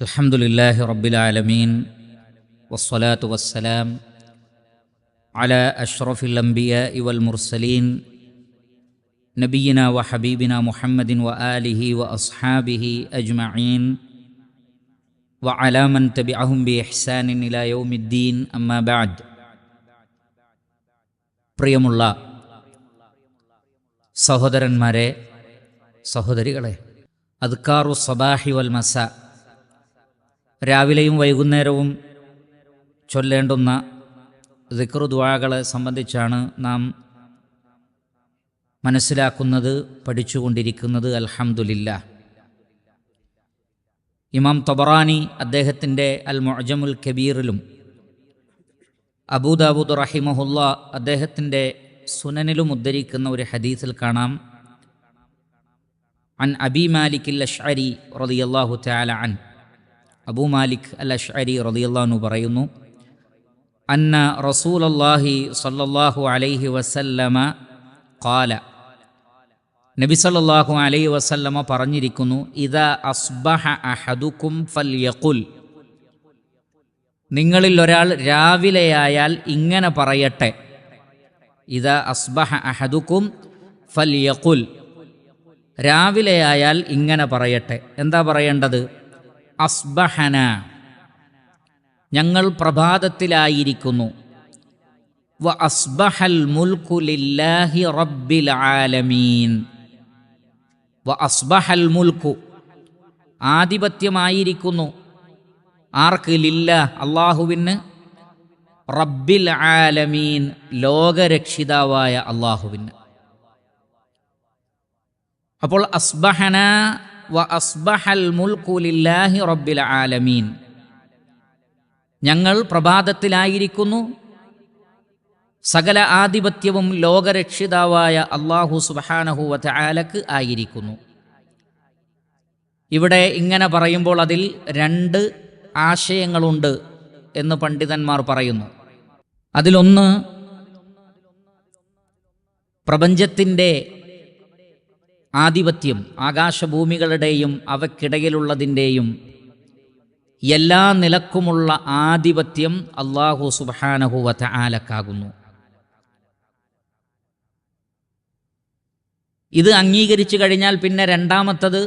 الحمد لله رب العالمين والصلاة والسلام على أشرف الأنبياء والمرسلين نبينا وحبيبنا محمد وآله وأصحابه أجمعين وعلى من تبعهم بإحسان إلى يوم الدين أما بعد പ്രിയമുള്ള സഹോദരന്മാരെ സഹോദരികളെ അദ്കാറു സബാഹി വൽ മസ രാവിലെയും വൈകുന്നേരവും ചൊല്ലേണ്ടുന്ന ദുആകളെ സംബന്ധിച്ചാണ് നാം മനസ്സിലാക്കുന്നത് പഠിച്ചുകൊണ്ടിരിക്കുന്നത്. അൽഹംദുലില്ല. ഇമാം തൊബറാനി അദ്ദേഹത്തിന്റെ അൽ മൊജമുൽ കബീറിലും അബൂദാബൂദ് റഹിമഹുല്ല അദ്ദേഹത്തിന്റെ സുനനിലും ഉദ്ധരിക്കുന്ന ഒരു ഹദീസിൽ കാണാം. അൻ അബി മാലിക് അൽ അഷ്അരി റളിയല്ലാഹു തആല അൻ അബൂ മാലിക് അൽ അഷ്അരി റളിയല്ലാഹു പറയുന്നു അന്ന റസൂലല്ലാഹി സല്ലല്ലാഹു അലൈഹി വസല്ലമ ഖാല. നബി സല്ലല്ലാഹു അലൈഹി വസല്ലമ പറഞ്ഞിരിക്കുന്നു ഇദാ അസ്ബഹ അഹദുക്കും ഫൽയഖുൽ. നിങ്ങളിൽ ഒരാൾ രാവിലെയായാൽ ഇങ്ങനെ പറയട്ടെ ഇദാ അസ്ബഹ അഹദുക്കും ഫൽയഖുൽ. രാവിലെയായാൽ ഇങ്ങനെ പറയട്ടെ. എന്താ പറയേണ്ടത്? അസ്ബഹന. ഞങ്ങൾ പ്രഭാതത്തിലായിരിക്കുന്നു. വ അസ്ബഹൽ മുൽക്കു ലില്ലാഹി റബ്ബിൽ ആലമീൻ. വ അസ്ബഹൽ മുൽക്കു ആധിപത്യമായിരിക്കുന്നു. ആർക്ക് ലില്ല അള്ളാഹുവിന്? റബ്ബിൽ ആലമീൻ ലോകരക്ഷിതാവായ അള്ളാഹുവിന്. അപ്പോൾ അസ്ബഹന വ അസ്ബഹൽ റബ്ബിൽ ആലമീൻ. ഞങ്ങൾ പ്രഭാതത്തിലായിരിക്കുന്നു. സകല ആധിപത്യവും ലോകരക്ഷിതാവായ അള്ളാഹു സുബാനഹുവത്ത് ആലക്ക് ആയിരിക്കുന്നു. ഇവിടെ ഇങ്ങനെ പറയുമ്പോൾ അതിൽ രണ്ട് ആശയങ്ങളുണ്ട് എന്ന് പണ്ഡിതന്മാർ പറയുന്നു. അതിലൊന്ന് പ്രപഞ്ചത്തിന്റെ ആധിപത്യം ആകാശഭൂമികളുടെയും അവക്കിടയിലുള്ളതിന്റെയും എല്ലാ നിലക്കുമുള്ള ആധിപത്യം അള്ളാഹു സുബാനഹുവത്ത ആലക്കാകുന്നു ഇത് അംഗീകരിച്ചു കഴിഞ്ഞാൽ പിന്നെ രണ്ടാമത്തത്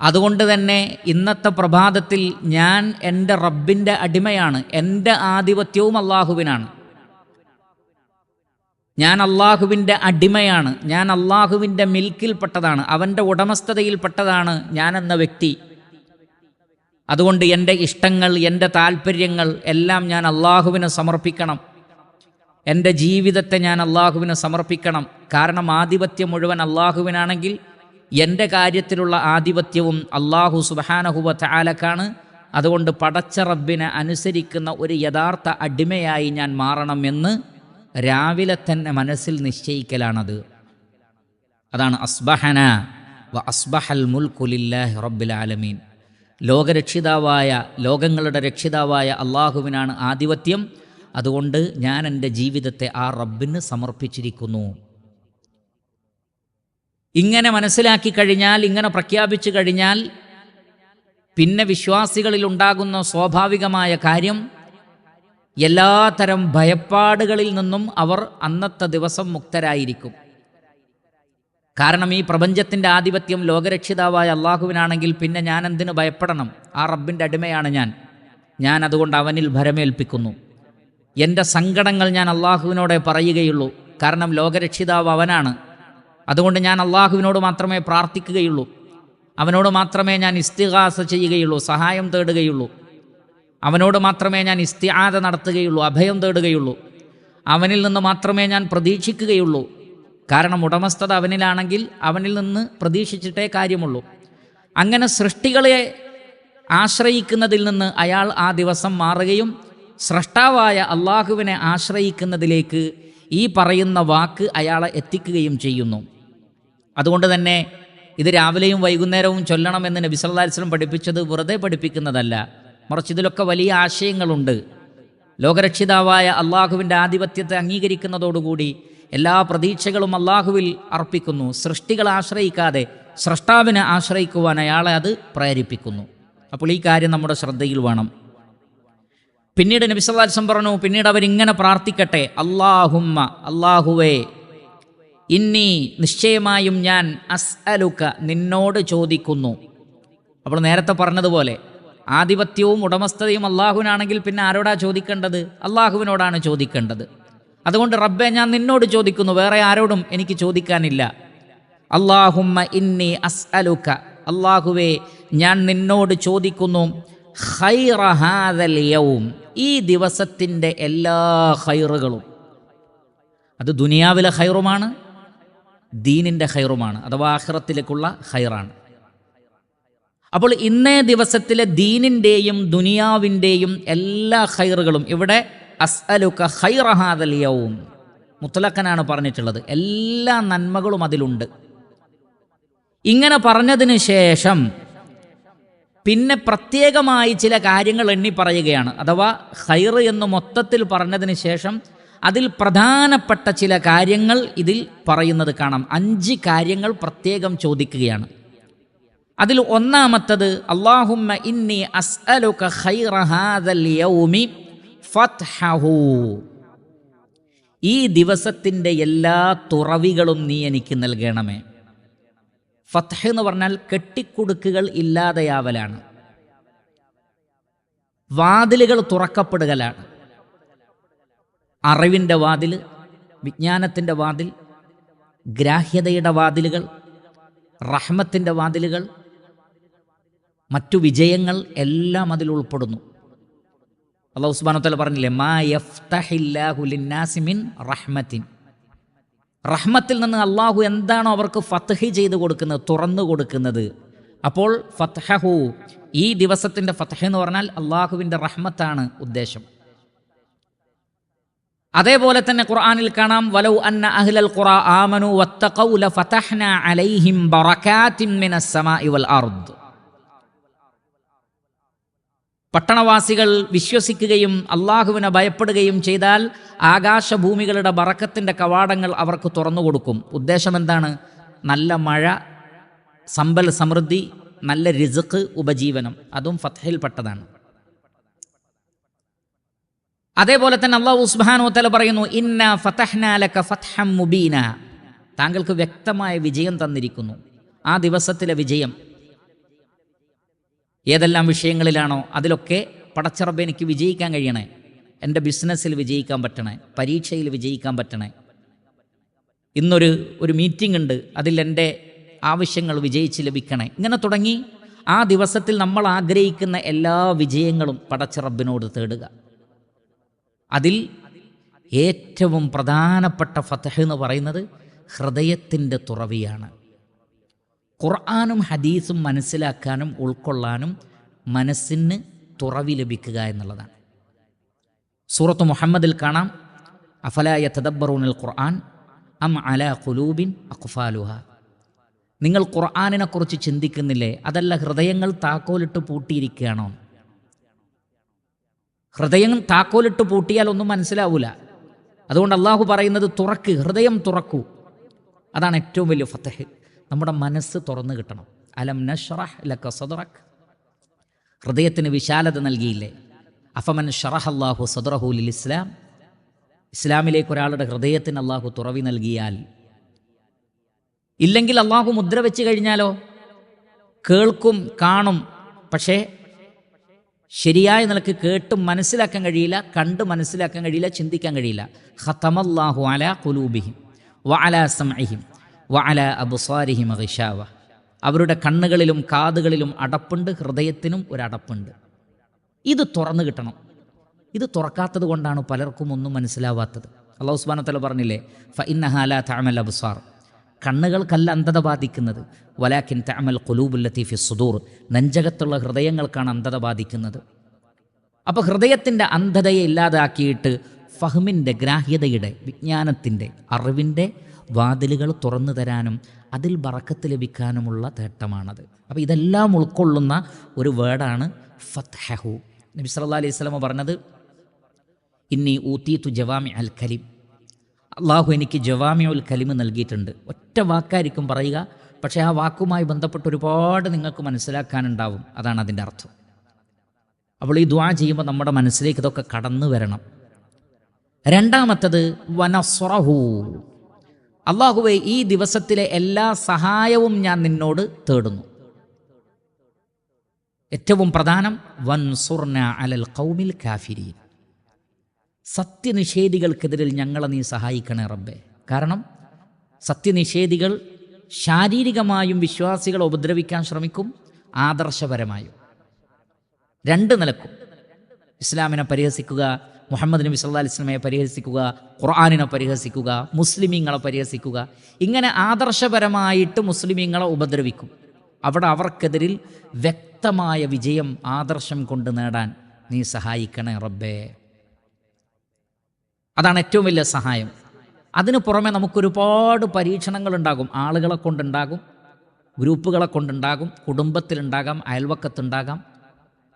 അതുകൊണ്ട് തന്നെ ഇന്നത്തെ പ്രഭാതത്തിൽ ഞാൻ എന്റെ റബ്ബിന്റെ അടിമയാണ് എന്റെ ആധിപത്യവും അള്ളാഹുവിനാണ് ഞാൻ അള്ളാഹുവിന്റെ അടിമയാണ്. ഞാൻ അള്ളാഹുവിന്റെ മിൽക്കിൽപ്പെട്ടതാണ്. അവന്റെ ഉടമസ്ഥതയിൽപ്പെട്ടതാണ് ഞാനെന്ന വ്യക്തി. അതുകൊണ്ട് എന്റെ ഇഷ്ടങ്ങൾ എന്റെ താല്പര്യങ്ങൾ എല്ലാം ഞാൻ അള്ളാഹുവിന് സമർപ്പിക്കണം. എന്റെ ജീവിതത്തെ ഞാൻ അള്ളാഹുവിന് സമർപ്പിക്കണം. കാരണം ആധിപത്യം മുഴുവൻ അള്ളാഹുവിനാണെങ്കിൽ എന്റെ കാര്യത്തിലുള്ള ആധിപത്യവും അള്ളാഹു സുബാനഹുവ ആലക്കാണ് അതുകൊണ്ട് പടച്ച റബ്ബിനെ അനുസരിക്കുന്ന ഒരു യഥാർത്ഥ അടിമയായി ഞാൻ മാറണമെന്ന് രാവിലെ തന്നെ മനസ്സിൽ നിശ്ചയിക്കലാണത്. അതാണ് അസ്ബഹന വ അസ്ബഹൽ മുൽക്കുലില്ലാഹ് റബ്ബിൽ ആലമീൻ. ലോകരക്ഷിതാവായ ലോകങ്ങളുടെ രക്ഷിതാവായ അള്ളാഹുവിനാണ് ആധിപത്യം. അതുകൊണ്ട് ഞാൻ എന്റെ ജീവിതത്തെ ആ റബ്ബിന് സമർപ്പിച്ചിരിക്കുന്നു. ഇങ്ങനെ മനസ്സിലാക്കി കഴിഞ്ഞാൽ ഇങ്ങനെ പ്രഖ്യാപിച്ചു കഴിഞ്ഞാൽ പിന്നെ വിശ്വാസികളിൽ ഉണ്ടാകുന്ന സ്വാഭാവികമായ കാര്യം എല്ലാത്തരം ഭയപ്പാടുകളിൽ നിന്നും അവർ അന്നത്തെ ദിവസം മുക്തരായിരിക്കും. കാരണം ഈ പ്രപഞ്ചത്തിന്റെ ആധിപത്യം ലോകരക്ഷിതാവായ അള്ളാഹുവിനാണെങ്കിൽ പിന്നെ ഞാൻ എന്തിനു ഭയപ്പെടണം? ആ റബ്ബിന്റെ അടിമയാണ് ഞാൻ. ഞാൻ അതുകൊണ്ട് അവനിൽ ഭരമേൽപ്പിക്കുന്നു. എന്റെ സങ്കടങ്ങൾ ഞാൻ അള്ളാഹുവിനോടെ പറയുകയുള്ളൂ. കാരണം ലോകരക്ഷിതാവ് അവനാണ്. അതുകൊണ്ട് ഞാൻ അള്ളാഹുവിനോട് മാത്രമേ പ്രാർത്ഥിക്കുകയുള്ളൂ. അവനോട് മാത്രമേ ഞാൻ ഇസ്തിഹാസ ചെയ്യുകയുള്ളൂ സഹായം തേടുകയുള്ളൂ. അവനോട് മാത്രമേ ഞാൻ ഇസ്തിയാത നടത്തുകയുള്ളൂ അഭയം തേടുകയുള്ളൂ. അവനിൽ നിന്ന് മാത്രമേ ഞാൻ പ്രതീക്ഷിക്കുകയുള്ളൂ. കാരണം ഉടമസ്ഥത അവനിലാണെങ്കിൽ അവനിൽ നിന്ന് പ്രതീക്ഷിച്ചിട്ടേ കാര്യമുള്ളൂ. അങ്ങനെ സൃഷ്ടികളെ ആശ്രയിക്കുന്നതിൽ നിന്ന് അയാൾ ആ ദിവസം മാറുകയും സ്രഷ്ടാവായ അള്ളാഹുവിനെ ആശ്രയിക്കുന്നതിലേക്ക് ഈ പറയുന്ന വാക്ക് അയാളെ എത്തിക്കുകയും ചെയ്യുന്നു. അതുകൊണ്ട് തന്നെ ഇത് രാവിലെയും വൈകുന്നേരവും ചൊല്ലണമെന്ന് നബി സല്ലല്ലാഹു അലൈഹി വസല്ലം പഠിപ്പിച്ചത് വെറുതെ പഠിപ്പിക്കുന്നതല്ല. മറിച്ച് ഇതിലൊക്കെ വലിയ ആശയങ്ങളുണ്ട്. ലോകരക്ഷിതാവായ അള്ളാഹുവിന്റെ ആധിപത്യത്തെ അംഗീകരിക്കുന്നതോടുകൂടി എല്ലാ പ്രതീക്ഷകളും അള്ളാഹുവിൽ അർപ്പിക്കുന്നു. സൃഷ്ടികളെ ആശ്രയിക്കാതെ സ്രഷ്ടാവിനെ ആശ്രയിക്കുവാൻ അയാളെ അത് പ്രേരിപ്പിക്കുന്നു. അപ്പോൾ ഈ കാര്യം നമ്മുടെ ശ്രദ്ധയിൽ വേണം. പിന്നീട് നബിസ്വലാസം പറഞ്ഞു പിന്നീട് അവരിങ്ങനെ പ്രാർത്ഥിക്കട്ടെ. അള്ളാഹുമ്മ അള്ളാഹുവേ ഇന്നി നിശ്ചയമായും ഞാൻ അസ് അലുക്ക നിന്നോട് ചോദിക്കുന്നു. അപ്പോൾ നേരത്തെ പറഞ്ഞതുപോലെ ആധിപത്യവും ഉടമസ്ഥതയും അള്ളാഹുവിനാണെങ്കിൽ പിന്നെ ആരോടാ ചോദിക്കേണ്ടത്? അള്ളാഹുവിനോടാണ് ചോദിക്കേണ്ടത്. അതുകൊണ്ട് റബ്ബെ ഞാൻ നിന്നോട് ചോദിക്കുന്നു വേറെ ആരോടും എനിക്ക് ചോദിക്കാനില്ല. അള്ളാഹുമ്മ ഇന്നി അസ് അസ്അലുക്ക അള്ളാഹുവേ ഞാൻ നിന്നോട് ചോദിക്കുന്നു യൗം. ഈ ദിവസത്തിന്റെ എല്ലാ ഹൈറുകളും അത് ദുനിയാവിലെ ഹൈറുമാണ് ദീനിന്റെ ഹൈറുമാണ് അഥവാ ആഹ്റത്തിലേക്കുള്ള ഖൈറാണ്. അപ്പോൾ ഇന്നേ ദിവസത്തിലെ ദീനിന്റെയും ദുനിയാവിന്റെയും എല്ലാ ഹൈറുകളും ഇവിടെ അസ്അലുക്ക ഖൈറഹാദൽ യൗം. മുത്തലക്കനാണ് പറഞ്ഞിട്ടുള്ളത്. എല്ലാ നന്മകളും അതിലുണ്ട്. ഇങ്ങനെ പറഞ്ഞതിന് ശേഷം പിന്നെ പ്രത്യേകമായി ചില കാര്യങ്ങൾ എണ്ണി പറയുകയാണ്. അഥവാ ഹൈർ എന്ന് മൊത്തത്തിൽ പറഞ്ഞതിന് ശേഷം അതിൽ പ്രധാനപ്പെട്ട ചില കാര്യങ്ങൾ ഇതിൽ പറയുന്നത് കാണാം. അഞ്ച് കാര്യങ്ങൾ പ്രത്യേകം ചോദിക്കുകയാണ്. അതിൽ ഒന്നാമത്തത് അള്ളാഹുമ്മ ഇന്നി അസ്അലുക ഖൈറ ഹാദൽ യൗമി ഫത്ഹഹു. ഈ ദിവസത്തിന്റെ എല്ലാ തുറവികളും നീ എനിക്ക് നൽകണമേ. ഫത്ഹ് എന്ന് പറഞ്ഞാൽ കെട്ടിക്കുടുക്കുകൾ ഇല്ലാതെയാവലാണ്. വാതിലുകൾ തുറക്കപ്പെടുകലാണ്. അറിവിന്റെ വാതിൽ വിജ്ഞാനത്തിന്റെ വാതിൽ ഗ്രാഹ്യതയുടെ വാതിലുകൾ റഹ്മത്തിന്റെ വാതിലുകൾ മറ്റു വിജയങ്ങൾ എല്ലാം അതിൽ ഉൾപ്പെടുന്നു. അള്ളാഹു ഉസ്മാനത്തല പറഞ്ഞില്ലേ മാ യഫ്തഹില്ലാഹു ലിന്നാസി മിൻ റഹ്മത്തിൻ. റഹ്മത്തിൽ നിന്ന് അള്ളാഹു എന്താണോ അവർക്ക് ഫത്ഹി ചെയ്ത് കൊടുക്കുന്നത് തുറന്നു കൊടുക്കുന്നത്. അപ്പോൾ ഫത്ഹഹു ഈ ദിവസത്തിന്റെ ഫത്ഹ എന്ന് പറഞ്ഞാൽ അള്ളാഹുവിന്റെ റഹ്മത്താണ് ഉദ്ദേശം. അതേപോലെ തന്നെ ഖുർആനിൽ കാണാം വലൗ അന്ന അഹ്ലൽ ഖുറ ആമനു വത്തഖൗ ലഫതഹ്ന അലൈഹിം ബറകാത്തിൻ മിനസ് സമാഇ വൽ അർദ്. പട്ടണവാസികൾ വിശ്വസിക്കുകയും അള്ളാഹുവിനെ ഭയപ്പെടുകയും ചെയ്താൽ ആകാശഭൂമികളുടെ ബറക്കത്തിന്റെ കവാടങ്ങൾ അവർക്ക് തുറന്നു കൊടുക്കും. ഉദ്ദേശം എന്താണ് നല്ല മഴ സമ്പൽ സമൃദ്ധി നല്ല രിസുക്ക് ഉപജീവനം. അതും ഫത്തഹിൽപ്പെട്ടതാണ് അതേപോലെ തന്നെ അള്ളാഹു സുബ്ഹാനഹു തല പറയുന്നു ഇന്ന ഫതഹ്നാലക ഫത്ഹം മുബീന. താങ്കൾക്ക് വ്യക്തമായ വിജയം തന്നിരിക്കുന്നു. ആ ദിവസത്തിലെ വിജയം ഏതെല്ലാം വിഷയങ്ങളിലാണോ അതിലൊക്കെ പടച്ചിറബ് എനിക്ക് വിജയിക്കാൻ കഴിയണേ? എന്റെ ബിസിനസ്സിൽ വിജയിക്കാൻ പറ്റണേ? പരീക്ഷയിൽ വിജയിക്കാൻ പറ്റണേ? ഇന്നൊരു ഒരു മീറ്റിംഗ് ഉണ്ട് അതിൽ എന്റെ ആവശ്യങ്ങൾ വിജയിച്ച് ലഭിക്കണേ. ഇങ്ങനെ തുടങ്ങി ആ ദിവസത്തിൽ നമ്മൾ ആഗ്രഹിക്കുന്ന എല്ലാ വിജയങ്ങളും പടച്ചിറബിനോട് തേടുക. അതിൽ ഏറ്റവും പ്രധാനപ്പെട്ട ഫതഹ് എന്ന് പറയുന്നത് ഹൃദയത്തിന്റെ തുറവിയാണ്. ഖുർആാനും ഹദീസും മനസ്സിലാക്കാനും ഉൾക്കൊള്ളാനും മനസ്സിന് തുറവി ലഭിക്കുക എന്നുള്ളതാണ്. സൂറത്ത് മുഹമ്മദിൽ കാണാം അഫലായ തദബ്ബറൂനൽ ഖുർആൻ അം അല ഖുലൂബിൻ അഖ്ഫാലുഹ. നിങ്ങൾ ഖുർആാനിനെക്കുറിച്ച് ചിന്തിക്കുന്നില്ലേ? അതല്ല ഹൃദയങ്ങൾ താക്കോലിട്ട് പൂട്ടിയിരിക്കുകയാണോ? ഹൃദയം താക്കോലിട്ട് പൂട്ടിയാൽ ഒന്നും മനസ്സിലാവൂല. അതുകൊണ്ട് അള്ളാഹു പറയുന്നത് തുറക്ക് ഹൃദയം തുറക്കൂ. അതാണ് ഏറ്റവും വലിയ ഫത്തഹ് നമ്മുടെ മനസ്സ് തുറന്നു കിട്ടണം. അലം നഷ്റഹ് ലക സദറക്. ഹൃദയത്തിന് വിശാലത നൽകിയില്ലേ? അഫമൻ ഷറഹ് അള്ളാഹു സദറഹു ലിൽ ഇസ്ലാം ഇസ്ലാമിലേക്ക് ഒരാളുടെ ഹൃദയത്തിന് അള്ളാഹു തുറവി നൽകിയാൽ ഇല്ലെങ്കിൽ അള്ളാഹു മുദ്ര വെച്ച് കഴിഞ്ഞാലോ? കേൾക്കും കാണും. പക്ഷേ ശരിയായ നിലയ്ക്ക് കേട്ടും മനസ്സിലാക്കാൻ കഴിയില്ല കണ്ട് മനസ്സിലാക്കാൻ കഴിയില്ല ചിന്തിക്കാൻ കഴിയില്ല. ഹത്തമല്ലാഹു അല കുലൂബിഹിം വ അല സമഹിം വ അല മഹിഷാവ ഹിഷാവ അവരുടെ കണ്ണുകളിലും കാതുകളിലും അടപ്പുണ്ട് ഹൃദയത്തിനും ഒരടപ്പുണ്ട് ഇത് തുറന്നു കിട്ടണം. ഇത് തുറക്കാത്തത് കൊണ്ടാണ് പലർക്കും ഒന്നും മനസ്സിലാവാത്തത്. അള്ളാഹു ഉസ്മാനത്തല പറഞ്ഞില്ലേ ഫ ഇന്നഹാല തഅമൽ അബ്സാർ. കണ്ണുകൾക്കല്ല അന്ധത ബാധിക്കുന്നത് വലാഖിൻ തഅമൽ ഖുലൂബുല്ലത്തി ഫി സുദൂർ. നെഞ്ചകത്തുള്ള ഹൃദയങ്ങൾക്കാണ് അന്ധത ബാധിക്കുന്നത്. അപ്പോൾ ഹൃദയത്തിന്റെ അന്ധതയെ ഇല്ലാതാക്കിയിട്ട് ഫഹ്മിന്റെ ഗ്രാഹ്യതയുടെ വിജ്ഞാനത്തിന്റെ അറിവിന്റെ വാതിലുകൾ തുറന്നു തരാനും അതിൽ ബറക്കത്ത് ലഭിക്കാനുമുള്ള തേട്ടമാണത് അപ്പോൾ ഇതെല്ലാം ഉൾക്കൊള്ളുന്ന ഒരു വേർഡാണ് ഫത്ഹഹു. നബി സല്ലാ അലൈഹി സ്വലമ പറഞ്ഞത് ഇന്നി ഊത്തീത്തു ജവാമി അൽ കലിം. അള്ളാഹു എനിക്ക് ജവാമി ഉൽ കലിമ് നൽകിയിട്ടുണ്ട്. ഒറ്റ വാക്കായിരിക്കും പറയുക പക്ഷേ ആ വാക്കുമായി ബന്ധപ്പെട്ട് ഒരുപാട് നിങ്ങൾക്ക് മനസ്സിലാക്കാനുണ്ടാവും. അതാണ് അതിന്റെ അർത്ഥം. അപ്പോൾ ഈ ദ്വാ ചെയ്യുമ്പോൾ നമ്മുടെ മനസ്സിലേക്ക് ഇതൊക്കെ കടന്നു വരണം. രണ്ടാമത്തത് വനസ്രഹു അള്ളാഹുവെ ഈ ദിവസത്തിലെ എല്ലാ സഹായവും ഞാൻ നിന്നോട് തേടുന്നു. ഏറ്റവും പ്രധാനം അലൽ കാഫിരീൻ. സത്യനിഷേധികൾക്കെതിരിൽ ഞങ്ങളെ നീ സഹായിക്കണേ റബ്ബേ. കാരണം സത്യനിഷേധികൾ ശാരീരികമായും വിശ്വാസികളെ ഉപദ്രവിക്കാൻ ശ്രമിക്കും ആദർശപരമായും. രണ്ട് നിലക്കും. ഇസ്ലാമിനെ പരിഹസിക്കുക മുഹമ്മദ് നബി സല്ലാ അലിസ്ലമയെ പരിഹസിക്കുക ഖുർആാനിനെ പരിഹസിക്കുക മുസ്ലിമീങ്ങളെ പരിഹസിക്കുക. ഇങ്ങനെ ആദർശപരമായിട്ട് മുസ്ലിമീങ്ങളെ ഉപദ്രവിക്കും. അവിടെ അവർക്കെതിരിൽ വ്യക്തമായ വിജയം ആദർശം കൊണ്ട് നേടാൻ നീ സഹായിക്കണേ റബ്ബേ. അതാണ് ഏറ്റവും വലിയ സഹായം. അതിനു പുറമെ നമുക്കൊരുപാട് പരീക്ഷണങ്ങളുണ്ടാകും. ആളുകളെ കൊണ്ടുണ്ടാകും ഗ്രൂപ്പുകളെ കൊണ്ടുണ്ടാകും കുടുംബത്തിലുണ്ടാകാം അയൽവക്കത്തുണ്ടാകാം.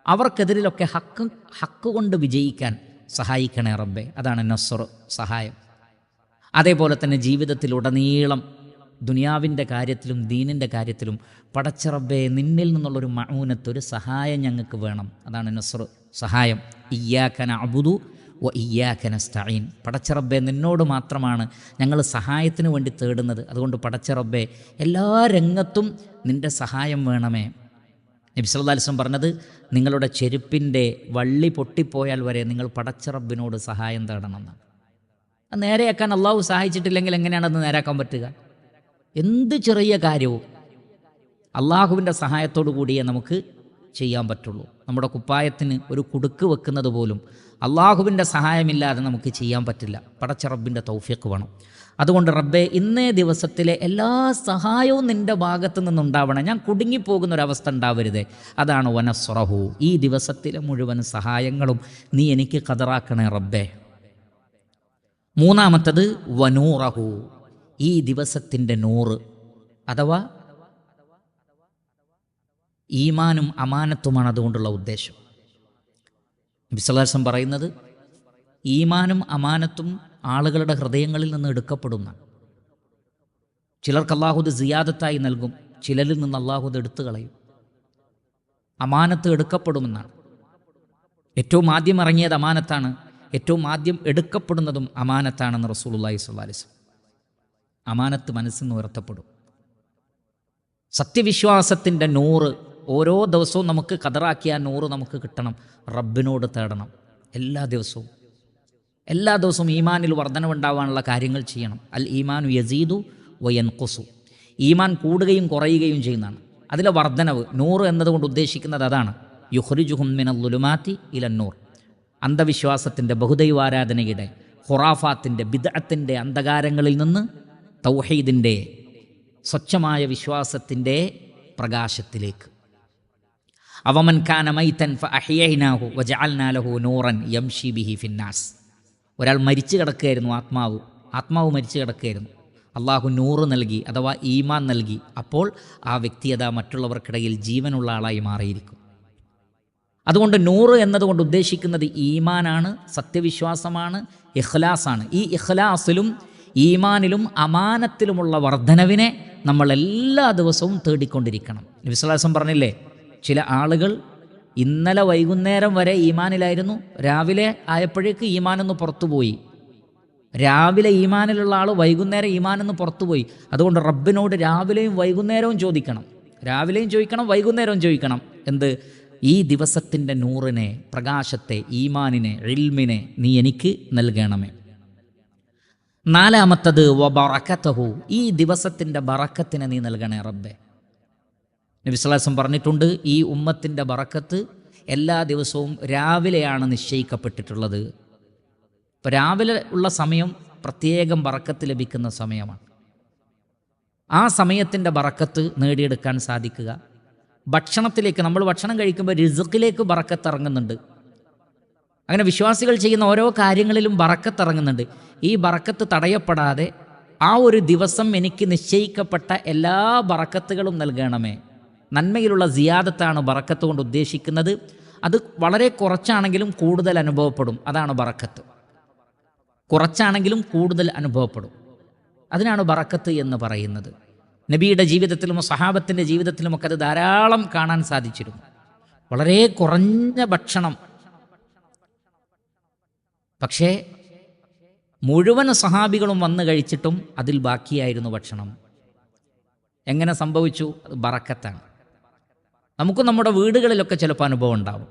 അവർക്കെതിരിലൊക്കെ ഹക്ക് ഹക്ക് കൊണ്ട് വിജയിക്കാൻ സഹായിക്കണേ റബ്ബെ. അതാണ് നസ്സർ സഹായം. അതേപോലെ തന്നെ ജീവിതത്തിലുടനീളം ദുനിയാവിന്റെ കാര്യത്തിലും ദീനിന്റെ കാര്യത്തിലും പടച്ച റബ്ബെ നിന്നിൽ നിന്നുള്ളൊരു മൗനത്തൊരു സഹായം ഞങ്ങൾക്ക് വേണം. അതാണ് നസ്ർ സഹായം. ഇയ്യാക്കന അബുദു വ ഇയ്യാക്കന സ്റ്റൈൻ പടച്ച റബ്ബെ നിന്നോട് മാത്രമാണ് ഞങ്ങൾ സഹായത്തിന് വേണ്ടി തേടുന്നത്. അതുകൊണ്ട് പടച്ച റബ്ബെ എല്ലാ രംഗത്തും നിന്റെ സഹായം വേണമേ. നബി സല്ലല്ലാഹു അലൈഹി വസല്ലം പറഞ്ഞത് നിങ്ങളുടെ ചെരുപ്പിന്റെ വള്ളി പൊട്ടിപ്പോയാൽ വരെ നിങ്ങൾ പടച്ച റബ്ബിനോട് സഹായം തേടണം എന്നാണ് അത് നേരെയാക്കാൻ അള്ളാഹു സഹായിച്ചിട്ടില്ലെങ്കിൽ എങ്ങനെയാണെന്ന് നേരാക്കാൻ പറ്റുക? എന്ത് ചെറിയ കാര്യവും അള്ളാഹുവിന്റെ സഹായത്തോടു കൂടിയേ നമുക്ക് ചെയ്യാൻ പറ്റുള്ളൂ. നമ്മുടെ കുപ്പായത്തിന് ഒരു കുടുക്ക് വെക്കുന്നത് പോലും അള്ളാഹുവിന്റെ സഹായമില്ലാതെ നമുക്ക് ചെയ്യാൻ പറ്റില്ല. പടച്ച റബ്ബിന്റെ തൗഫീഖ് വേണം. അതുകൊണ്ട് റബ്ബെ ഇന്നേ ദിവസത്തിലെ എല്ലാ സഹായവും നിന്റെ ഭാഗത്ത് നിന്നുണ്ടാവണം. ഞാൻ കുടുങ്ങിപ്പോകുന്ന ഒരവസ്ഥ ഉണ്ടാവരുതേ. അതാണ് വനസ്വറഹു ഈ ദിവസത്തിലെ മുഴുവൻ സഹായങ്ങളും നീ എനിക്ക് കതറാക്കണേ റബ്ബെ. മൂന്നാമത്തത് വനൂറഹു. ഈ ദിവസത്തിന്റെ നൂറ്. അഥവാ ഈമാനും അമാനത്തുമാണ് അതുകൊണ്ടുള്ള ഉദ്ദേശം. വിശ്വാസം പറയുന്നത് ഈമാനും അമാനത്തും ആളുകളുടെ ഹൃദയങ്ങളിൽ നിന്ന് എടുക്കപ്പെടുന്ന. ചിലർക്ക് അള്ളാഹുദ് സിയാദത്തായി നൽകും ചിലരിൽ നിന്ന് അള്ളാഹുദ് എടുത്തു കളയും. അമാനത്ത് എടുക്കപ്പെടുമെന്നാണ്. ഏറ്റവും ആദ്യം ഇറങ്ങിയത് അമാനത്താണ് ഏറ്റവും ആദ്യം എടുക്കപ്പെടുന്നതും അമാനത്താണെന്ന് അലൈഹി വസല്ലം. അമാനത്ത് മനസ്സിൽ നിന്ന് ഉയർത്തപ്പെടും. സത്യവിശ്വാസത്തിന്റെ നൂറ് ഓരോ ദിവസവും നമുക്ക് കതറാക്കിയ നൂറ് നമുക്ക് കിട്ടണം. റബ്ബിനോട് തേടണം. എല്ലാ ദിവസവും. എല്ലാ ദിവസവും ഈമാനിൽ വർധനവുണ്ടാവാനുള്ള കാര്യങ്ങൾ ചെയ്യണം. അൽ ഈമാനു യസീദു വയൻ കൊസു ഈമാൻ കൂടുകയും കുറയുകയും ചെയ്യുന്നതാണ്. അതിലെ വർധനവ് നൂറ് എന്നതുകൊണ്ട് ഉദ്ദേശിക്കുന്നത് അതാണ്. യുഹ്റിജുഹും മിനൽ ലുലുമാത്തി ഇലന്നൂർ അന്ധവിശ്വാസത്തിന്റെ ബഹുദൈവാരാധനയുടെ ഹുറാഫാത്തിന്റെ ബിദഅത്തിന്റെ അന്ധകാരങ്ങളിൽ നിന്ന് തൗഹീദിന്റെ സ്വച്ഛമായ വിശ്വാസത്തിന്റെ പ്രകാശത്തിലേക്ക്. അവമൻ കാന മൈതൻ വജാൽ വജഅൽനാലഹു നൂറൻ യംഷി ബിഹി ഫിന്നാസ് ഒരാൾ മരിച്ചു കിടക്കുകയായിരുന്നു ആത്മാവ്. ആത്മാവ് മരിച്ചു കിടക്കുകയായിരുന്നു. അള്ളാഹു നൂറ് നൽകി അഥവാ ഈമാൻ നൽകി. അപ്പോൾ ആ വ്യക്തി അതാ മറ്റുള്ളവർക്കിടയിൽ ജീവനുള്ള ആളായി മാറിയിരിക്കും. അതുകൊണ്ട് നൂറ് എന്നതുകൊണ്ട് ഉദ്ദേശിക്കുന്നത് ഈമാനാണ് സത്യവിശ്വാസമാണ് ഇഖ്ലാസാണ്. ഈ ഇഖ്ലാസിലും ഈമാനിലും അമാനത്തിലുമുള്ള വർധനവിനെ നമ്മൾ എല്ലാ ദിവസവും തേടിക്കൊണ്ടിരിക്കണം. വിശ്വാസം പറഞ്ഞില്ലേ ചില ആളുകൾ ഇന്നലെ വൈകുന്നേരം വരെ ഈമാനിലായിരുന്നു. രാവിലെ ആയപ്പോഴേക്ക് ഈമാനെന്ന് പുറത്തുപോയി. രാവിലെ ഈമാനിലുള്ള ആൾ വൈകുന്നേരം ഈമാനെന്ന് പുറത്തുപോയി. അതുകൊണ്ട് റബ്ബിനോട് രാവിലെയും വൈകുന്നേരവും ചോദിക്കണം. രാവിലെയും ചോദിക്കണം വൈകുന്നേരവും ചോദിക്കണം. എന്ത്? ഈ ദിവസത്തിന്റെ നൂറിനെ പ്രകാശത്തെ ഈമാനിനെ ഇൽമിനെ നീ എനിക്ക് നൽകണമേ. നാലാമത്തത് വ ബറക്കത്തഹു. ഈ ദിവസത്തിന്റെ ബറക്കത്തിനെ നീ നൽകണേ റബ്ബെ. നബിസ്ലാസം പറഞ്ഞിട്ടുണ്ട് ഈ ഉമ്മത്തിന്റെ ബറക്കത്ത് എല്ലാ ദിവസവും രാവിലെയാണ് നിശ്ചയിക്കപ്പെട്ടിട്ടുള്ളത്. ഇപ്പോൾ രാവിലെ ഉള്ള സമയം പ്രത്യേകം ബറക്കത്ത് ലഭിക്കുന്ന സമയമാണ്. ആ സമയത്തിന്റെ ബറക്കത്ത് നേടിയെടുക്കാൻ സാധിക്കുക. ഭക്ഷണത്തിലേക്ക് നമ്മൾ ഭക്ഷണം കഴിക്കുമ്പോൾ റിസുക്കിലേക്ക് ബറക്കത്ത് ഇറങ്ങുന്നുണ്ട്. അങ്ങനെ വിശ്വാസികൾ ചെയ്യുന്ന ഓരോ കാര്യങ്ങളിലും ബറക്കത്ത് ഇറങ്ങുന്നുണ്ട്. ഈ ബറക്കത്ത് തടയപ്പെടാതെ ആ ഒരു ദിവസം എനിക്ക് നിശ്ചയിക്കപ്പെട്ട എല്ലാ ബറക്കത്തുകളും നൽകണമേ. നന്മയിലുള്ള സിയാദത്താണ് ബറക്കത്ത് കൊണ്ട് ഉദ്ദേശിക്കുന്നത്. അത് വളരെ കുറച്ചാണെങ്കിലും കൂടുതൽ അനുഭവപ്പെടും. അതാണ് ബറക്കത്ത്. കുറച്ചാണെങ്കിലും കൂടുതൽ അനുഭവപ്പെടും. അതിനാണ് ബറക്കത്ത് എന്ന് പറയുന്നത്. നബിയുടെ ജീവിതത്തിലും സഹാബത്തിന്റെ ജീവിതത്തിലുമൊക്കെ അത് ധാരാളം കാണാൻ സാധിച്ചിരുന്നു. വളരെ കുറഞ്ഞ ഭക്ഷണം. പക്ഷേ മുഴുവൻ സഹാബികളും വന്നു കഴിച്ചിട്ടും അതിൽ ബാക്കിയായിരുന്നു ഭക്ഷണം. എങ്ങനെ സംഭവിച്ചു? അത് ബറക്കത്താണ്. നമുക്ക് നമ്മുടെ വീടുകളിലൊക്കെ ചിലപ്പോൾ അനുഭവം ഉണ്ടാവും.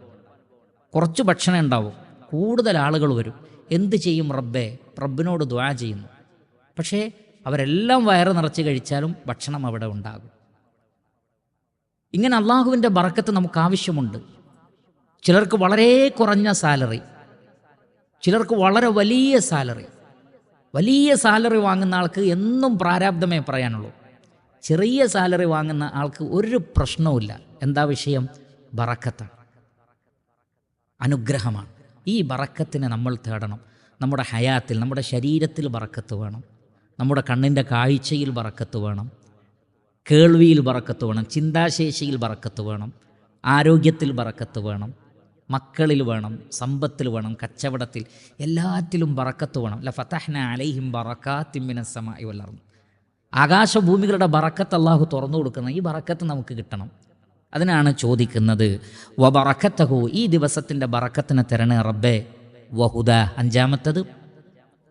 കുറച്ച് ഭക്ഷണം ഉണ്ടാവും. കൂടുതൽ ആളുകൾ വരും. എന്ത് ചെയ്യും റബ്ബെ? റബ്ബിനോട് ദ്വാ ചെയ്യുന്നു. പക്ഷേ അവരെല്ലാം വയറ് നിറച്ച് കഴിച്ചാലും ഭക്ഷണം അവിടെ ഉണ്ടാകും. ഇങ്ങനെ അള്ളാഹുവിന്റെ ബറക്കത്ത് നമുക്ക് ആവശ്യമുണ്ട്. ചിലർക്ക് വളരെ കുറഞ്ഞ സാലറി. ചിലർക്ക് വളരെ വലിയ സാലറി. വലിയ സാലറി വാങ്ങുന്ന ആൾക്ക് എന്നും പ്രാരാബ്ദമേ പറയാനുള്ളൂ. ചെറിയ സാലറി വാങ്ങുന്ന ആൾക്ക് ഒരു പ്രശ്നവുമില്ല. എന്താ വിഷയം? ബറക്കത്താണ് അനുഗ്രഹമാണ്. ഈ ബറക്കത്തിനെ നമ്മൾ തേടണം. നമ്മുടെ ഹയാത്തിൽ നമ്മുടെ ശരീരത്തിൽ ബറക്കത്ത് വേണം. നമ്മുടെ കണ്ണിന്റെ കാഴ്ചയിൽ ബറക്കത്ത് വേണം. കേൾവിയിൽ ബറക്കത്ത് വേണം. ചിന്താശേഷിയിൽ ബറക്കത്ത് വേണം. ആരോഗ്യത്തിൽ ബറക്കത്ത് വേണം. മക്കളിൽ വേണം. സമ്പത്തിൽ വേണം. കച്ചവടത്തിൽ എല്ലാത്തിലും ബറക്കത്ത് വേണം. അല്ല ഫതഹ്ന അലൈഹിം ബറക്കാ തിമ്മിനസമായി വല്ലർന്നു ആകാശഭൂമികളുടെ ബറക്കത്ത് അള്ളാഹു തുറന്നു കൊടുക്കുന്ന ഈ ബറക്കത്ത് നമുക്ക് കിട്ടണം. അതിനാണ് ചോദിക്കുന്നത് വ ബറക്കത്തഹു ഈ ദിവസത്തിന്റെ ബറക്കത്തിനെ തരണേ റബ്ബേ. വഹുദ അഞ്ചാമത്തത്.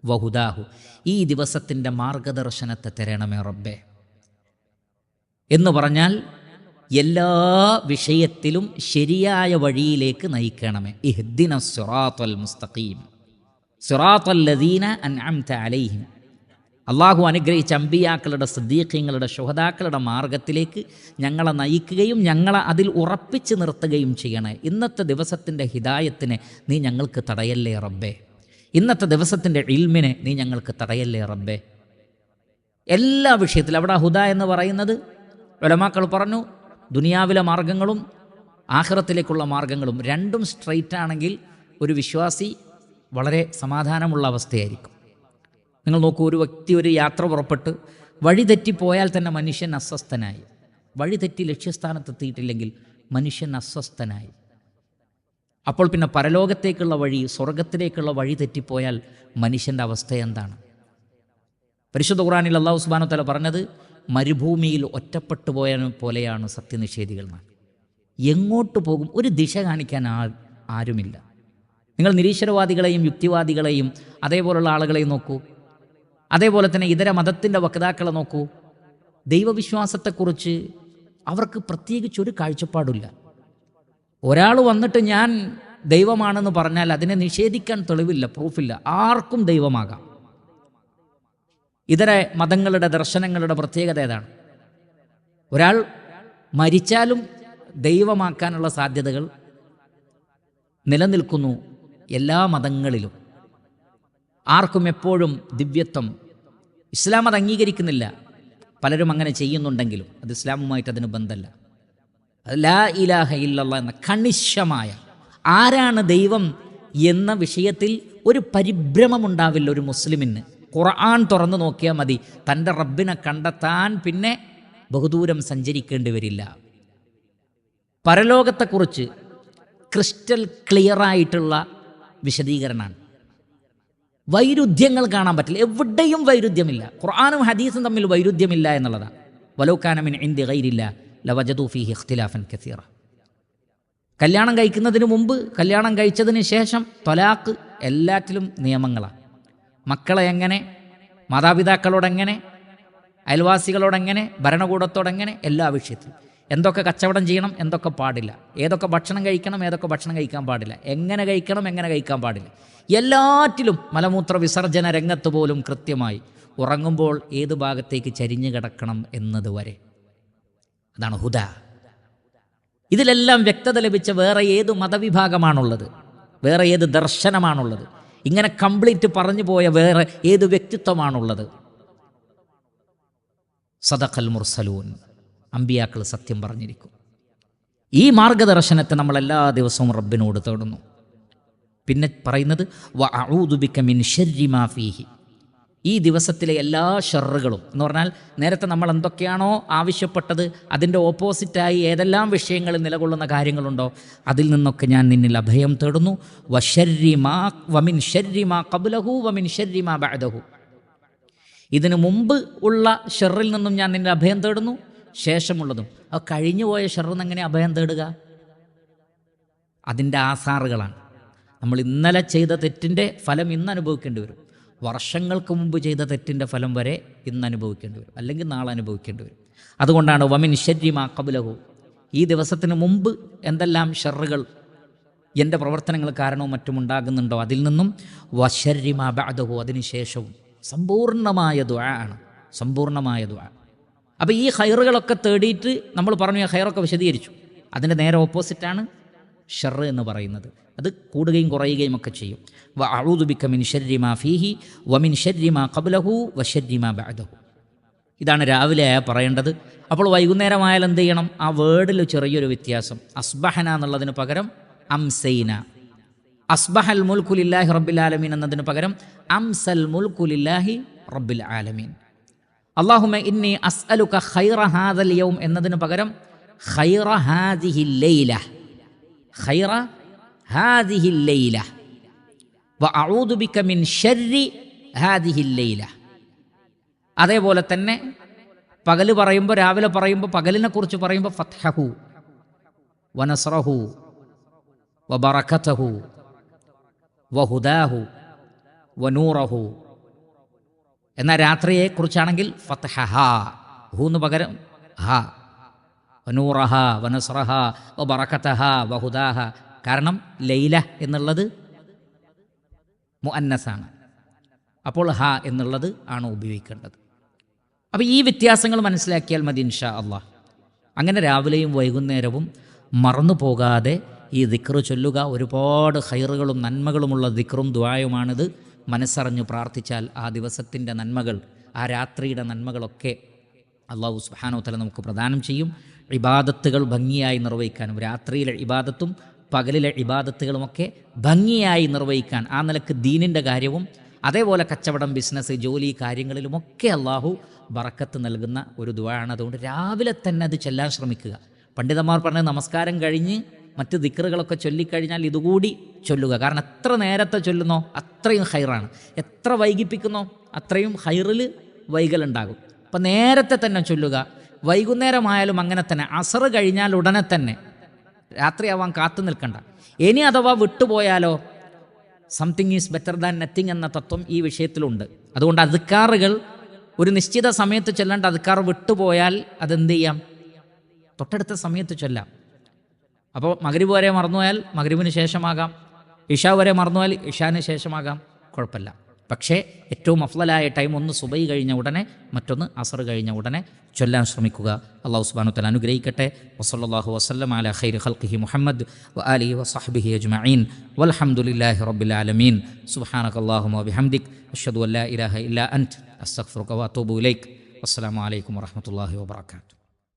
വഹുദാഹു ഈ ദിവസത്തിന്റെ മാർഗദർശനത്തെ തരണമേ റബ്ബേ. എന്ന് പറഞ്ഞാൽ എല്ലാ വിഷയത്തിലും ശരിയായ വഴിയിലേക്ക് നയിക്കണമേ. ഇഹ്ദിന സുറാത്തൽ മുസ്തഖീം. സുറാത്തല്ലദീന അൻ അൻഅംത അലൈഹിം. അള്ളാഹു അനുഗ്രഹിച്ച അമ്പിയാക്കളുടെ സദ്ദീഖ്യങ്ങളുടെ ശുഹതാക്കളുടെ മാർഗത്തിലേക്ക് ഞങ്ങളെ നയിക്കുകയും ഞങ്ങളെ അതിൽ ഉറപ്പിച്ച് നിർത്തുകയും ചെയ്യണേ. ഇന്നത്തെ ദിവസത്തിന്റെ ഹിദായത്തിനെ നീ ഞങ്ങൾക്ക് തടയല്ലേ റബ്ബേ. ഇന്നത്തെ ദിവസത്തിന്റെ ഇൽമിനെ നീ ഞങ്ങൾക്ക് തടയല്ലേ റബ്ബേ. എല്ലാ വിഷയത്തിലും അവിടെ ഹുദ എന്ന് പറയുന്നത്? ഒലമാക്കൾ പറഞ്ഞു ദുനിയാവിലെ മാർഗങ്ങളും ആഹ്റത്തിലേക്കുള്ള മാർഗങ്ങളും രണ്ടും സ്ട്രൈറ്റ് ആണെങ്കിൽ ഒരു വിശ്വാസി വളരെ സമാധാനമുള്ള അവസ്ഥയായിരിക്കും. നിങ്ങൾ നോക്കൂ ഒരു വ്യക്തി ഒരു യാത്ര പുറപ്പെട്ട് വഴിതെറ്റിപ്പോയാൽ തന്നെ മനുഷ്യൻ അസ്വസ്ഥനായി. വഴിതെറ്റി ലക്ഷ്യസ്ഥാനത്തെത്തിയിട്ടില്ലെങ്കിൽ മനുഷ്യൻ അസ്വസ്ഥനായി. അപ്പോൾ പിന്നെ പരലോകത്തേക്കുള്ള വഴി സ്വർഗത്തിലേക്കുള്ള വഴി തെറ്റിപ്പോയാൽ മനുഷ്യന്റെ അവസ്ഥ എന്താണ്? പരിശുദ്ധ ഖുറാനിൽ അള്ളാഹു സുബാനു തല പറഞ്ഞത് മരുഭൂമിയിൽ ഒറ്റപ്പെട്ടു പോയ പോലെയാണ് സത്യനിഷേധികൾ എങ്ങോട്ട് പോകും? ഒരു ദിശ കാണിക്കാൻ ആ ആരുമില്ല. നിങ്ങൾ നിരീശ്വരവാദികളെയും യുക്തിവാദികളെയും അതേപോലുള്ള ആളുകളെയും നോക്കൂ. അതേപോലെ തന്നെ ഇതര മതത്തിന്റെ വക്താക്കളെ നോക്കൂ. ദൈവവിശ്വാസത്തെക്കുറിച്ച് അവർക്ക് പ്രത്യേകിച്ച് ഒരു കാഴ്ചപ്പാടില്ല. ഒരാൾ വന്നിട്ട് ഞാൻ ദൈവമാണെന്ന് പറഞ്ഞാൽ അതിനെ നിഷേധിക്കാൻ തെളിവില്ല പ്രൂഫില്ല. ആർക്കും ദൈവമാകാം. ഇതര മതങ്ങളുടെ ദർശനങ്ങളുടെ പ്രത്യേകത ഏതാണ്? ഒരാൾ മരിച്ചാലും ദൈവമാക്കാനുള്ള സാധ്യതകൾ നിലനിൽക്കുന്നു എല്ലാ മതങ്ങളിലും. ആർക്കും എപ്പോഴും ദിവ്യത്വം. ഇസ്ലാം അത് അംഗീകരിക്കുന്നില്ല. പലരും അങ്ങനെ ചെയ്യുന്നുണ്ടെങ്കിലും അത് ഇസ്ലാമുമായിട്ട് അതിന് ബന്ധമല്ല അത് ലാ ഇലാഹ ഇല്ലല്ല എന്ന കണിശമായ ആരാണ് ദൈവം എന്ന വിഷയത്തിൽ ഒരു പരിഭ്രമമുണ്ടാവില്ല ഒരു മുസ്ലിമിന്. ഖുർആൻ തുറന്നു നോക്കിയാൽ മതി. തന്റെ റബ്ബിനെ കണ്ടെത്താൻ പിന്നെ ബഹുദൂരം സഞ്ചരിക്കേണ്ടി വരില്ല. പരലോകത്തെക്കുറിച്ച് ക്രിസ്റ്റൽ ക്ലിയറായിട്ടുള്ള വിശദീകരണമാണ്. വൈരുദ്ധ്യങ്ങൾ കാണാൻ പറ്റില്ല. എവിടെയും വൈരുദ്ധ്യമില്ല. ഖുർആാനും ഹദീസും തമ്മിൽ വൈരുദ്ധ്യമില്ല എന്നുള്ളതാണ്. വലൗക്കാനമിൻ ഇന്ത്യ കൈരില്ല ലവജദൂഫിഹി ഇഖ്തിലാഫൻ കസീറ. കല്യാണം കഴിക്കുന്നതിന് മുമ്പ് കല്യാണം കഴിച്ചതിന് ശേഷം തൊലാക്ക് എല്ലാറ്റിലും നിയമങ്ങളാണ് മക്കളെ എങ്ങനെ മാതാപിതാക്കളോടെങ്ങനെ അയൽവാസികളോടെങ്ങനെ ഭരണകൂടത്തോടെങ്ങനെ എല്ലാ വിഷയത്തിലും. എന്തൊക്കെ കച്ചവടം ചെയ്യണം എന്തൊക്കെ പാടില്ല. ഏതൊക്കെ ഭക്ഷണം കഴിക്കണം ഏതൊക്കെ ഭക്ഷണം കഴിക്കാൻ പാടില്ല. എങ്ങനെ കഴിക്കണം എങ്ങനെ കഴിക്കാൻ പാടില്ല. എല്ലാറ്റിലും മലമൂത്ര വിസർജന രംഗത്ത് പോലും കൃത്യമായി. ഉറങ്ങുമ്പോൾ ഏത് ഭാഗത്തേക്ക് ചരിഞ്ഞു കിടക്കണം എന്നതുവരെ അതാണ് ഹുദ. ഇതിലെല്ലാം വ്യക്തത ലഭിച്ച വേറെ ഏത് മതവിഭാഗമാണുള്ളത്? വേറെ ഏത് ദർശനമാണുള്ളത്? ഇങ്ങനെ കംപ്ലീറ്റ് പറഞ്ഞു പോയ വേറെ ഏത് വ്യക്തിത്വമാണുള്ളത്? സദഖൽ മുർസലൂൻ. അമ്പിയാക്കൾ സത്യം പറഞ്ഞിരിക്കും. ഈ മാർഗദർശനത്തെ നമ്മൾ എല്ലാ ദിവസവും റബ്ബിനോട് തേടുന്നു. പിന്നെ പറയുന്നത് വ അഊദുബിക്ക മിൻ ഷർരി മാ ഫീഹി. ഈ ദിവസത്തിലെ എല്ലാ ഷെറുകളും എന്ന് പറഞ്ഞാൽ നേരത്തെ നമ്മൾ എന്തൊക്കെയാണോ ആവശ്യപ്പെട്ടത് അതിന്റെ ഓപ്പോസിറ്റായി ഏതെല്ലാം വിഷയങ്ങളിൽ നിലകൊള്ളുന്ന കാര്യങ്ങളുണ്ടോ അതിൽ നിന്നൊക്കെ ഞാൻ നിന്നിൽ അഭയം തേടുന്നു. വ ഷർരി മാ വമിൻ ഷർരി മാ കബുലഹു വമിൻ ഷർരി മാ ബഅദഹു. ഇതിനു മുമ്പ് ഉള്ള ഷെറിൽ നിന്നും ഞാൻ നിന്നെ അഭയം തേടുന്നു. ശേഷമുള്ളതും. ആ കഴിഞ്ഞു പോയ ഷെറിൽ എങ്ങനെ അഭയം തേടുക? അതിന്റെ ആസാറുകളാണ്. നമ്മൾ ഇന്നലെ ചെയ്ത തെറ്റിന്റെ ഫലം ഇന്ന് അനുഭവിക്കേണ്ടി വരും. വർഷങ്ങൾക്ക് മുമ്പ് ചെയ്ത തെറ്റിന്റെ ഫലം വരെ ഇന്ന് അനുഭവിക്കേണ്ടി വരും. അല്ലെങ്കിൽ നാളെ അനുഭവിക്കേണ്ടി വരും. അതുകൊണ്ടാണ് വമിൻ ഷര്രിമാ കബുലഹു ഈ ദിവസത്തിന് മുമ്പ് എന്തെല്ലാം ഷെറുകൾ എന്റെ പ്രവർത്തനങ്ങൾ കാരണവും മറ്റും ഉണ്ടാകുന്നുണ്ടോ? അതിൽ നിന്നും വശരിമാ ബാധകോ അതിനുശേഷവും സമ്പൂർണമായ ദ്വാ ആണ്. സമ്പൂർണമായ ദ്വാ അപ്പോൾ ഈ ഹൈറുകളൊക്കെ തേടിയിട്ട് നമ്മൾ പറഞ്ഞു ആ ഹൈറൊക്കെ വിശദീകരിച്ചു. അതിന്റെ നേരെ ഓപ്പോസിറ്റാണ് ഷെറ് എന്ന് പറയുന്നത്. അത് കൂടുകയും കുറയുകയും ഒക്കെ ചെയ്യും. വ അഴൂദുബിക്ക മിൻ ഷര്രിമാ ഫീഹി വമിൻ ഷര്രിമാ കബുലഹു വശര്രിമാ ബാദഹു ഇതാണ് രാവിലെ ആയാൽ പറയേണ്ടത്. അപ്പോൾ വൈകുന്നേരമായാൽ എന്ത് ചെയ്യണം? ആ വേർഡിൽ ചെറിയൊരു വ്യത്യാസം. അസ്ബഹന എന്നുള്ളതിന് പകരം അംസൈന. അസ്ബഹൽ മുൽക്കുലില്ലാഹി റബ്ബിൽ ആലമീൻ എന്നതിന് പകരം അംസൽ മുൽക്കുലില്ലാഹി റബ്ബിൽ ആലമീൻ. അള്ളാഹുമ ഇന്നി അസ്അലുക ഖൈറ ഹാദൽ യൗം എന്നതിന് പകരം ഖൈറ ഹാദിഹി ലൈല. ഖൈറ ഹാദിഹി ലൈല. വ അഊദു ബിക മിൻ ഷർരി ഹാദിഹി ലൈല. അതേപോലെ തന്നെ പകൽ പറയുമ്പോൾ രാവിലെ പറയുമ്പോൾ പകലിനെ കുറിച്ച് പറയുമ്പോൾ ഫത്ഹഹു വനസ്രഹു വബറക്കത്തഹു വഹുദാഹു വനൂറഹു എന്നാൽ രാത്രിയെക്കുറിച്ചാണെങ്കിൽ ഫത്ഹഹ ഹു എന്ന് പകരം ഹ. വനൂറഹ വനസ്രഹ വറക്കത്തഹ വഹുദാഹ. കാരണം ലൈല എന്നുള്ളത് മുഅന്നസാണ്. അപ്പോൾ ഹ എന്നുള്ളത് ആണ് ഉപയോഗിക്കേണ്ടത്. അപ്പോൾ ഈ വ്യത്യാസങ്ങൾ മനസ്സിലാക്കിയാൽ മതി ഇൻഷാ അള്ളാഹ്. അങ്ങനെ രാവിലെയും വൈകുന്നേരവും മറന്നു പോകാതെ ഈ ദിക്റ് ചൊല്ലുക ഒരുപാട് ഹൈറുകളും നന്മകളുമുള്ള ദിക്റും ദ്വായുമാണിത് മനസ്സറിഞ്ഞ് പ്രാർത്ഥിച്ചാൽ ആ ദിവസത്തിന്റെ നന്മകൾ ആ രാത്രിയുടെ നന്മകളൊക്കെ അള്ളാഹു സുബാനോ തല നമുക്ക് പ്രദാനം ചെയ്യും. ഇബാദത്തുകൾ ഭംഗിയായി നിർവഹിക്കാനും രാത്രിയിലെ ഇബാദത്തും പകലിലെ ഇബാദത്തുകളുമൊക്കെ ഭംഗിയായി നിർവഹിക്കാൻ ആ നിലയ്ക്ക് ദീനിന്റെ കാര്യവും അതേപോലെ കച്ചവടം ബിസിനസ് ജോലി കാര്യങ്ങളിലുമൊക്കെ അള്ളാഹു ബറക്കത്ത് നൽകുന്ന ഒരു ദുവാണ് അതുകൊണ്ട് രാവിലെ തന്നെ അത് ചെല്ലാൻ ശ്രമിക്കുക. പണ്ഡിതന്മാർ പറഞ്ഞ നമസ്കാരം കഴിഞ്ഞ് മറ്റ് ദിക്കറുകളൊക്കെ ചൊല്ലിക്കഴിഞ്ഞാൽ ഇതുകൂടി ചൊല്ലുക. കാരണം എത്ര നേരത്തെ ചൊല്ലുന്നോ അത്രയും ഹൈറാണ് എത്ര വൈകിപ്പിക്കുന്നോ അത്രയും ഹൈറിൽ വൈകലുണ്ടാകും. അപ്പം നേരത്തെ തന്നെ ചൊല്ലുക. വൈകുന്നേരമായാലും അങ്ങനെ തന്നെ. അസർ കഴിഞ്ഞാൽ ഉടനെ തന്നെ രാത്രിയാവാൻ കാത്തു നിൽക്കണ്ട. ഇനി അഥവാ വിട്ടുപോയാലോ something is better than nothing എന്ന തത്വം ഈ വിഷയത്തിലുണ്ട്. അതുകൊണ്ട് അധികാറുകൾ ഒരു നിശ്ചിത സമയത്ത് ചൊല്ലേണ്ട അധികാർ വിട്ടുപോയാൽ അതെന്ത് ചെയ്യാം? തൊട്ടടുത്ത സമയത്ത് ചൊല്ലാം. അപ്പോൾ മകരീബ് വരെ മറന്നുപോയാൽ മകരീബിന് ശേഷമാകാം ഇഷ വരെ മറന്നുപോയാൽ ഇഷാന് ശേഷമാകാം. കുഴപ്പമില്ല. പക്ഷേ ഏറ്റവും അഫ്ലലായ ടൈം ഒന്ന് സുബൈ കഴിഞ്ഞ ഉടനെ മറ്റൊന്ന് അസർ കഴിഞ്ഞ ഉടനെ ചൊല്ലാൻ ശ്രമിക്കുക. അള്ളാഹു സുബാനു തല അനുഗ്രഹിക്കട്ടെ. വസല്ലാഹു വസ്ലം അല ഖൈർ ഹൽഹി മുഹമ്മദ് വ അലി വസഹബിഹി അജ്മീൻ വലഹമുല്ലാഹി റബ്ബിൽ ആലമീൻ. സുബ്ഹാനക അല്ലാഹുമ്മ വബിഹംദിക് അഷ്ഹദു അല്ലാ ഇലാഹ ഇല്ലാ അൻത്. അസ്തഗ്ഫിറുക വഅതൂബു ഇലൈക്. അസ്സലാമു അലൈക്കും വറഹ്മത്തുള്ളാഹി